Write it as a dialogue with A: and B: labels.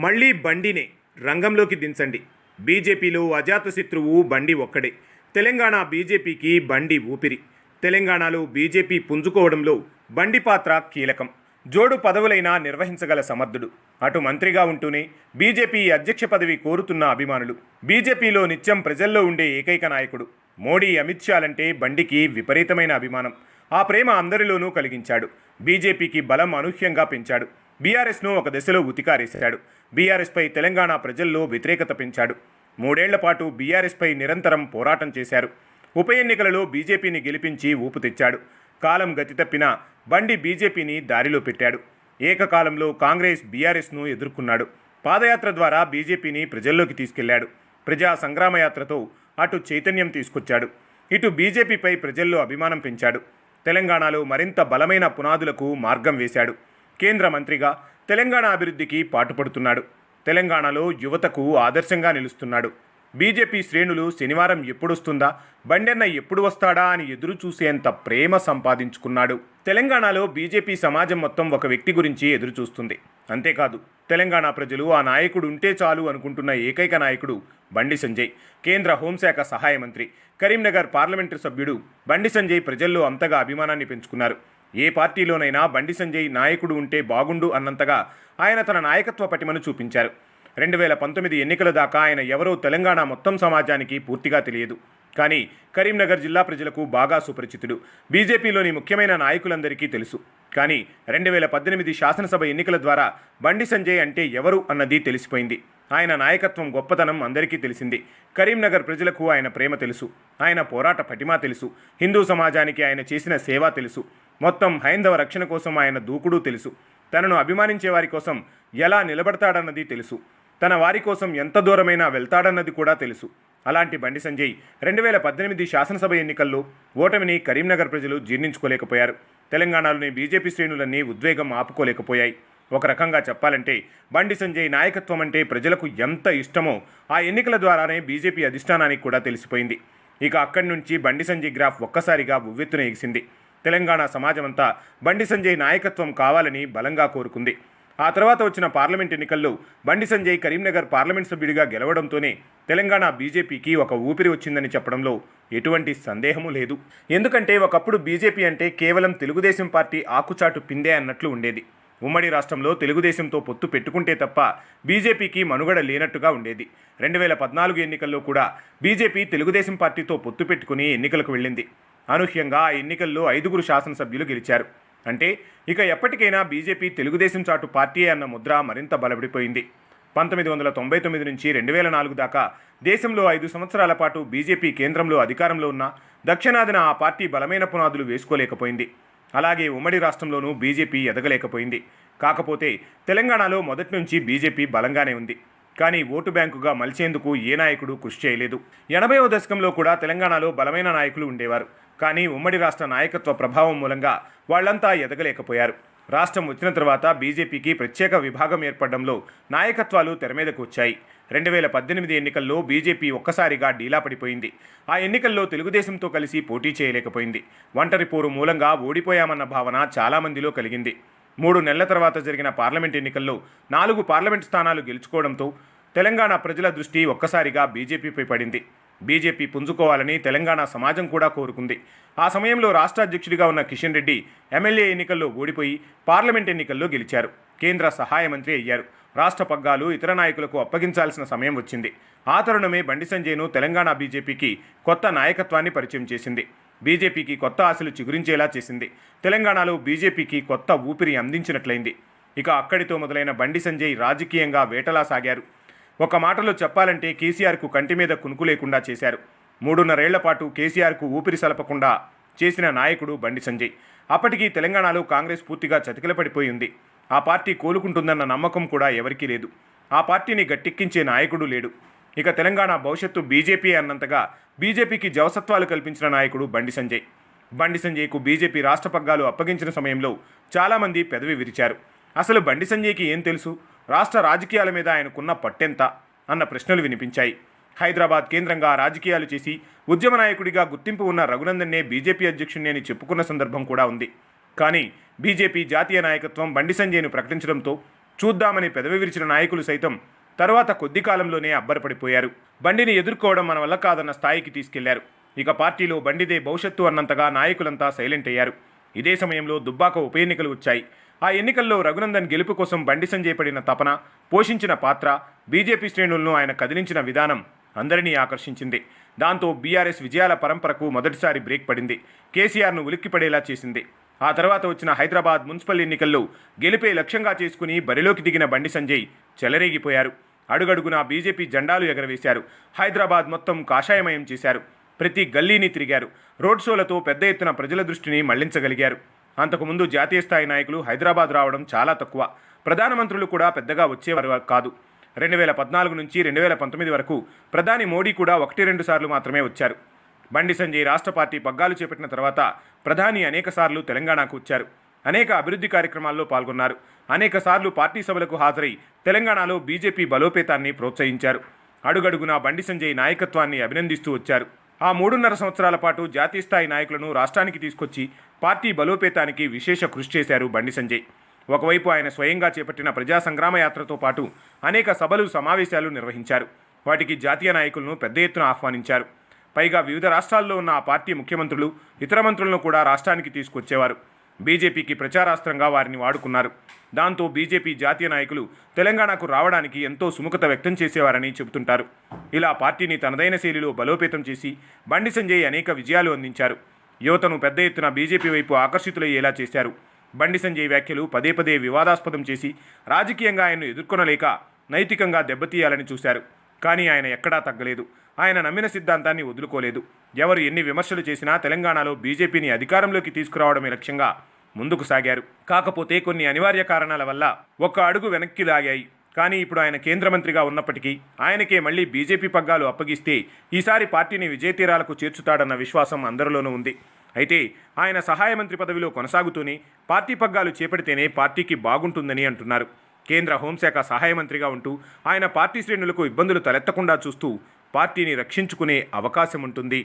A: మళ్ళీ బండినే రంగంలోకి దించండి. బీజేపీలో అజాతశత్రువు బండి ఒక్కడే. తెలంగాణ బీజేపీకి బండి ఊపిరి. తెలంగాణలో బీజేపీ పుంజుకోవడంలో బండి పాత్ర కీలకం. జోడు పదవులైనా నిర్వహించగల సమర్థుడు. అటు మంత్రిగా ఉంటూనే బీజేపీ అధ్యక్ష పదవి కోరుతున్న అభిమానులు. బీజేపీలో నిత్యం ప్రజల్లో ఉండే ఏకైక నాయకుడు. మోడీ అమిత్ షాలంటే బండికి విపరీతమైన అభిమానం. ఆ ప్రేమ అందరిలోనూ కలిగించాడు. బీజేపీకి బలం అనూహ్యంగా పెంచాడు. బీఆర్ఎస్ను ఒక దశలో ఉతికారేశాడు. బీఆర్ఎస్పై తెలంగాణ ప్రజల్లో వ్యతిరేకత పెంచాడు. మూడేళ్ళ పాటు బీఆర్ఎస్పై నిరంతరం పోరాటం చేశారు. ఉప ఎన్నికలలో బీజేపీని గెలిపించి ఊపు తెచ్చాడు. కాలం గతి తప్పిన బండి బీజేపీని దారిలో పెట్టాడు. ఏకకాలంలో కాంగ్రెస్ బీఆర్ఎస్ను ఎదుర్కొన్నాడు. పాదయాత్ర ద్వారా బీజేపీని ప్రజల్లోకి తీసుకెళ్ళాడు. ప్రజా సంగ్రామయాత్రతో అటు చైతన్యం తీసుకొచ్చాడు. ఇటు బీజేపీపై ప్రజల్లో అభిమానం పెంచాడు. తెలంగాణలో మరింత బలమైన పునాదులకు మార్గం వేశాడు. కేంద్ర మంత్రిగా తెలంగాణ అభివృద్ధికి పాటుపడుతున్నాడు. తెలంగాణలో యువతకు ఆదర్శంగా నిలుస్తున్నాడు. బీజేపీ శ్రేణులు శనివారం ఎప్పుడొస్తుందా? బండెన్న ఎప్పుడు వస్తాడా అని ఎదురు చూసేంత ప్రేమ సంపాదించుకున్నాడు. తెలంగాణలో బీజేపీ సమాజం మొత్తం ఒక వ్యక్తి గురించి ఎదురు చూస్తుంది అంతేకాదు తెలంగాణ ప్రజలు ఆ నాయకుడు ఉంటే చాలు అనుకుంటున్న ఏకైక నాయకుడు బండి సంజయ్ కేంద్ర హోంశాఖ సహాయ మంత్రి కరీంనగర్ పార్లమెంటరీ సభ్యుడు బండి సంజయ్ ప్రజల్లో అంతగా అభిమానాన్ని పెంచుకున్నారు. ఏ పార్టీలోనైనా బండి సంజయ్ నాయకుడు ఉంటే బాగుండు అన్నంతగా ఆయన తన నాయకత్వ పటిమను చూపించారు. రెండు వేల పంతొమ్మిది ఎన్నికల దాకా ఆయన ఎవరో తెలంగాణ మొత్తం సమాజానికి పూర్తిగా తెలియదు. కానీ కరీంనగర్ జిల్లా ప్రజలకు బాగా సుపరిచితుడు. బీజేపీలోని ముఖ్యమైన నాయకులందరికీ తెలుసు. కానీ రెండు వేల పద్దెనిమిది శాసనసభ ఎన్నికల ద్వారా బండి సంజయ్ అంటే ఎవరు అన్నది తెలిసిపోయింది. ఆయన నాయకత్వం గొప్పతనం అందరికీ తెలిసింది. కరీంనగర్ ప్రజలకు ఆయన ప్రేమ తెలుసు. ఆయన పోరాట పటిమా తెలుసు. హిందూ సమాజానికి ఆయన చేసిన సేవ తెలుసు. మొత్తం హైందవ రక్షణ కోసం ఆయన దూకుడు తెలుసు. తనను అభిమానించే వారి కోసం ఎలా నిలబడతాడన్నది తెలుసు. తన వారి కోసం ఎంత దూరమైనా వెళ్తాడన్నది కూడా తెలుసు. అలాంటి బండి సంజయ్ రెండు వేల పద్దెనిమిది శాసనసభ ఎన్నికల్లో ఓటమిని కరీంనగర్ ప్రజలు జీర్ణించుకోలేకపోయారు. తెలంగాణలోని బీజేపీ శ్రేణులన్నీ ఉద్వేగం ఆపుకోలేకపోయాయి. ఒక రకంగా చెప్పాలంటే బండి సంజయ్ నాయకత్వం అంటే ప్రజలకు ఎంత ఇష్టమో ఆ ఎన్నికల ద్వారానే బీజేపీ అధిష్టానానికి కూడా తెలిసిపోయింది. ఇక అక్కడి నుంచి బండి సంజయ్ గ్రాఫ్ ఒక్కసారిగా ఉవ్వెత్తున ఎగిసింది. తెలంగాణ సమాజమంతా బండి సంజయ్ నాయకత్వం కావాలని బలంగా కోరుకుంది. ఆ తర్వాత వచ్చిన పార్లమెంట్ ఎన్నికల్లో బండి సంజయ్ కరీంనగర్ పార్లమెంట్ సభ్యుడిగా గెలవడంతోనే తెలంగాణ బీజేపీకి ఒక ఊపిరి వచ్చిందని చెప్పడంలో ఎటువంటి సందేహము లేదు. ఎందుకంటే ఒకప్పుడు బీజేపీ అంటే కేవలం తెలుగుదేశం పార్టీ ఆకుచాటు పిందే అన్నట్లు ఉండేది. ఉమ్మడి రాష్ట్రంలో తెలుగుదేశంతో పొత్తు పెట్టుకుంటే తప్ప బీజేపీకి మనుగడ లేనట్టుగా ఉండేది. రెండు వేల పద్నాలుగు ఎన్నికల్లో కూడా బీజేపీ తెలుగుదేశం పార్టీతో పొత్తు పెట్టుకుని ఎన్నికలకు వెళ్ళింది. అనూహ్యంగా ఆ ఎన్నికల్లో ఐదుగురు శాసనసభ్యులు గెలిచారు. అంటే ఇక ఎప్పటికైనా బీజేపీ తెలుగుదేశం చాటు పార్టీ అన్న ముద్ర మరింత బలపడిపోయింది. పంతొమ్మిది వందల తొంభై తొమ్మిది నుంచి రెండు వేల నాలుగు దాకా దేశంలో ఐదు సంవత్సరాల పాటు బీజేపీ కేంద్రంలో అధికారంలో ఉన్న దక్షిణాదిన ఆ పార్టీ బలమైన పునాదులు వేసుకోలేకపోయింది. అలాగే ఉమ్మడి రాష్ట్రంలోనూ బీజేపీ ఎదగలేకపోయింది. కాకపోతే తెలంగాణలో మొదటి నుంచి బీజేపీ బలంగానే ఉంది. కానీ ఓటు బ్యాంకుగా మలిచేందుకు ఏ నాయకుడు కృషి చేయలేదు. ఎనభైవ దశకంలో కూడా తెలంగాణలో బలమైన నాయకులు ఉండేవారు. కానీ ఉమ్మడి రాష్ట్ర నాయకత్వ ప్రభావం మూలంగా వాళ్ళంతా ఎదగలేకపోయారు. రాష్ట్రం వచ్చిన తర్వాత బీజేపీకి ప్రత్యేక విభాగం ఏర్పడడంలో నాయకత్వాలు తెరమీదకు వచ్చాయి. రెండు వేల పద్దెనిమిది ఎన్నికల్లో బీజేపీ ఒక్కసారిగా డీలా పడిపోయింది. ఆ ఎన్నికల్లో తెలుగుదేశంతో కలిసి పోటీ చేయలేకపోయింది. ఒంటరి పోరు మూలంగా ఓడిపోయామన్న భావన చాలామందిలో కలిగింది. మూడు నెలల తర్వాత జరిగిన పార్లమెంట్ ఎన్నికల్లో నాలుగు పార్లమెంట్ స్థానాలు గెలుచుకోవడంతో తెలంగాణ ప్రజల దృష్టి ఒక్కసారిగా బీజేపీపై పడింది. బీజేపీ పుంజుకోవాలని తెలంగాణ సమాజం కూడా కోరుకుంది. ఆ సమయంలో రాష్ట్ర అధ్యక్షుడిగా ఉన్న కిషన్ రెడ్డి ఎమ్మెల్యే ఎన్నికల్లో ఓడిపోయి పార్లమెంట్ ఎన్నికల్లో గెలిచారు. కేంద్ర సహాయ మంత్రి అయ్యారు. రాష్ట్ర పగ్గాలు ఇతర నాయకులకు అప్పగించాల్సిన సమయం వచ్చింది. ఆ తరుణమే బండి సంజయ్ను తెలంగాణ బీజేపీకి కొత్త నాయకత్వాన్ని పరిచయం చేసింది. బీజేపీకి కొత్త ఆశలు చిగురించేలా చేసింది. తెలంగాణలో బీజేపీకి కొత్త ఊపిరి అందించినట్లయింది. ఇక అక్కడితో మొదలైన బండి సంజయ్ రాజకీయంగా వేటలా సాగారు. ఒక మాటలో చెప్పాలంటే కేసీఆర్కు కంటి మీద కునుకు లేకుండా చేశారు. మూడున్నరేళ్ళ పాటు కేసీఆర్కు ఊపిరి సలపకుండా చేసిన నాయకుడు బండి సంజయ్. అప్పటికి తెలంగాణలో కాంగ్రెస్ పూర్తిగా చతికిలపడిపోయి ఉంది ఆ పార్టీ కోలుకుంటుందన్న నమ్మకం కూడా ఎవరికీ లేదు. ఆ పార్టీని గట్టెక్కించే నాయకుడు లేడు. ఇక తెలంగాణ భవిష్యత్తు బీజేపీ అన్నంతగా బీజేపీకి జవసత్వాలు కల్పించిన నాయకుడు బండి సంజయ్. బండి సంజయ్కు బీజేపీ రాష్ట్ర పగ్గాలు అప్పగించిన సమయంలో చాలామంది పెదవి విరిచారు. అసలు బండి సంజయ్కి ఏం తెలుసు? రాష్ట్ర రాజకీయాల మీద ఆయనకున్న పట్టెంత అన్న ప్రశ్నలు వినిపించాయి. హైదరాబాద్ కేంద్రంగా రాజకీయాలు చేసి ఉద్యమ నాయకుడిగా గుర్తింపు ఉన్న రఘునందన్నే బీజేపీ అధ్యక్షుడిని అని చెప్పుకున్న సందర్భం కూడా ఉంది. కానీ బీజేపీ జాతీయ నాయకత్వం బండి సంజయ్ను ప్రకటించడంతో చూద్దామని పెదవి విరిచిన నాయకులు సైతం తర్వాత కొద్ది కాలంలోనే అబ్బరపడిపోయారు. బండిని ఎదుర్కోవడం మన వల్ల కాదన్న స్థాయికి తీసుకెళ్ళారు. ఇక పార్టీలో బండిదే భవిష్యత్తు అన్నంతగా నాయకులంతా సైలెంట్ అయ్యారు. ఇదే సమయంలో దుబ్బాక ఉప ఎన్నికలు వచ్చాయి. ఆ ఎన్నికల్లో రఘునందన్ గెలుపు కోసం బండి సంజయ్ పడిన తపన పోషించిన పాత్ర బీజేపీ శ్రేణులను ఆయన కదిలించిన విధానం అందరినీ ఆకర్షించింది. దాంతో బీఆర్ఎస్ విజయాల పరంపరకు మొదటిసారి బ్రేక్ పడింది. కేసీఆర్ను ఉలిక్కిపడేలా చేసింది. ఆ తర్వాత వచ్చిన హైదరాబాద్ మున్సిపల్ ఎన్నికల్లో గెలిపే లక్ష్యంగా చేసుకుని బరిలోకి దిగిన బండి సంజయ్ చెలరేగిపోయారు. అడుగడుగునా బీజేపీ జెండాలు ఎగరవేశారు. హైదరాబాద్ మొత్తం కాషాయమయం చేశారు. ప్రతి గల్లీని తిరిగారు. రోడ్ షోలతో పెద్ద ఎత్తున ప్రజల దృష్టిని మళ్ళించగలిగారు. అంతకుముందు జాతీయ స్థాయి నాయకులు హైదరాబాద్ రావడం చాలా తక్కువ. ప్రధానమంత్రులు కూడా పెద్దగా వచ్చేవారు కాదు. రెండు వేల పద్నాలుగు నుంచి రెండు వేల పంతొమ్మిది వరకు ప్రధాని మోడీ కూడా ఒకటి రెండు సార్లు మాత్రమే వచ్చారు. బండి సంజయ్ రాష్ట్ర పార్టీ పగ్గాలు చేపట్టిన తర్వాత ప్రధాని అనేక సార్లు తెలంగాణకు వచ్చారు. అనేక అభివృద్ధి కార్యక్రమాల్లో పాల్గొన్నారు. అనేక సార్లు పార్టీ సభలకు హాజరై తెలంగాణలో బీజేపీ బలోపేతాన్ని ప్రోత్సహించారు. అడుగడుగునా బండి సంజయ్ నాయకత్వాన్ని అభినందిస్తూ వచ్చారు. ఆ మూడున్నర సంవత్సరాల పాటు జాతీయ స్థాయి నాయకులను రాష్ట్రానికి తీసుకొచ్చి పార్టీ బలోపేతానికి విశేష కృషి చేశారు బండి సంజయ్. ఒకవైపు ఆయన స్వయంగా చేపట్టిన ప్రజా సంగ్రామ యాత్రతో పాటు అనేక సభలు సమావేశాలు నిర్వహించారు. వాటికి జాతీయ నాయకులను పెద్ద ఎత్తున ఆహ్వానించారు. పైగా వివిధ రాష్ట్రాల్లో ఉన్న ఆ పార్టీ ముఖ్యమంత్రులు ఇతర మంత్రులను కూడా రాష్ట్రానికి తీసుకొచ్చేవారు. బీజేపీకి ప్రచారాస్త్రంగా వారిని వాడుకున్నారు. దాంతో బీజేపీ జాతీయ నాయకులు తెలంగాణకు రావడానికి ఎంతో సుముఖత వ్యక్తం చేసేవారని చెబుతుంటారు. ఇలా పార్టీని తనదైన శైలిలో బలోపేతం చేసి బండి సంజయ్ అనేక విజయాలు అందించారు. యువతను పెద్ద ఎత్తున బీజేపీ వైపు ఆకర్షితులయ్యేలా చేశారు. బండి సంజయ్ వ్యాఖ్యలు పదే పదే వివాదాస్పదం చేసి రాజకీయంగా ఆయన్ను ఎదుర్కొనలేక నైతికంగా దెబ్బతీయాలని చూశారు. కానీ ఆయన ఎక్కడా తగ్గలేదు. ఆయన నమ్మిన సిద్ధాంతాన్ని వదులుకోలేదు. ఎవరు ఎన్ని విమర్శలు చేసినా తెలంగాణలో బీజేపీని అధికారంలోకి తీసుకురావడమే లక్ష్యంగా ముందుకు సాగారు. కాకపోతే కొన్ని అనివార్య కారణాల వల్ల ఒక్క అడుగు వెనక్కి లాగాయి. కానీ ఇప్పుడు ఆయన కేంద్ర మంత్రిగా ఉన్నప్పటికీ ఆయనకే మళ్ళీ బీజేపీ పగ్గాలు అప్పగిస్తే ఈసారి పార్టీని విజయతీరాలకు చేర్చుతాడన్న విశ్వాసం అందరిలోనూ ఉంది. అయితే ఆయన సహాయ మంత్రి పదవిలో కొనసాగుతూనే పార్టీ పగ్గాలు చేపడితేనే పార్టీకి బాగుంటుందని అంటున్నారు. కేంద్ర హోంశాఖ సహాయ మంత్రిగా ఉంటూ ఆయన పార్టీ శ్రేణులకు ఇబ్బందులు తలెత్తకుండా చూస్తూ పార్టీని రక్షించుకునే అవకాశం ఉంటుంది